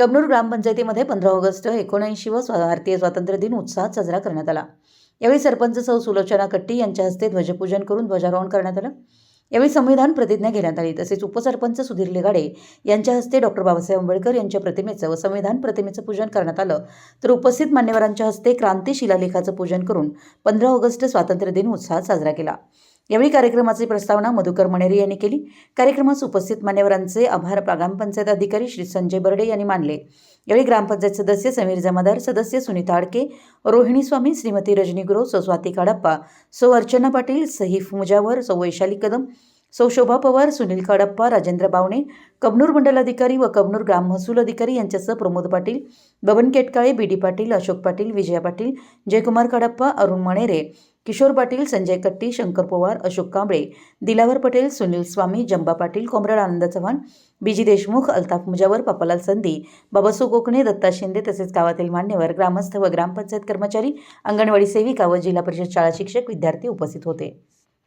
कबनूर ग्रामपंचायतीमध्ये पंधरा ऑगस्ट एकोणऐंशी व स्वा- भारतीय स्वातंत्र्य दिन उत्साहात साजरा करण्यात आला. यावेळी सरपंच सौ सुलोचना कट्टी यांच्या हस्ते ध्वजपूजन करून ध्वजारोहण करण्यात आलं. यावेळी संविधान प्रतिज्ञा घेण्यात आली. तसेच उपसरपंच सुधीर लेगाडे यांच्या हस्ते डॉक्टर बाबासाहेब आंबेडकर यांच्या प्रतिमेचं व संविधान प्रतिमेचं पूजन करण्यात आलं. तर उपस्थित मान्यवरांच्या हस्ते क्रांती शिलालेखाचं पूजन करून पंधरा ऑगस्ट स्वातंत्र्य दिन उत्साहात साजरा केला. यावेळी कार्यक्रमाची प्रस्तावना मधुकर मणेरे यांनी केली. कार्यक्रमास उपस्थित मान्यवरांचे आभार ग्रामपंचायत अधिकारी श्री संजय बर्डे यांनी मानले. यावेळी ग्रामपंचायत सदस्य समीर जमादार सदस्य सुनीता आडके रोहिणी स्वामी श्रीमती रजनी गुरव सौ स्वाती काडप्पा सौ अर्चना पाटील सहीफ मुजावर सौ वैशाली कदम सौ शोभा पवार सुनील खडप्पा राजेंद्र बावणे कबनूर मंडलाधिकारी व कबनूर ग्राम महसूल अधिकारी यांच्यासह Pramod Patil Baban Ketkale B D Patil Ashok Patil Vijaya Patil Jaykumar Khadappa Arun Manere Kishor Patil Sanjay Katti Shankar Pawar Ashok Kamble Dilawar Patel Sunil Swami Jamba Patil comrade Anand Chavan BG Deshmukh Altaf Mujawar Papalal Sandhi Babasu Kokane Datta Shinde तसेच गावातील मान्यवर ग्रामस्थ व ग्रामपंचायत कर्मचारी अंगणवाडी सेविका व जिल्हा परिषद शाळा शिक्षक विद्यार्थी उपस्थित होते.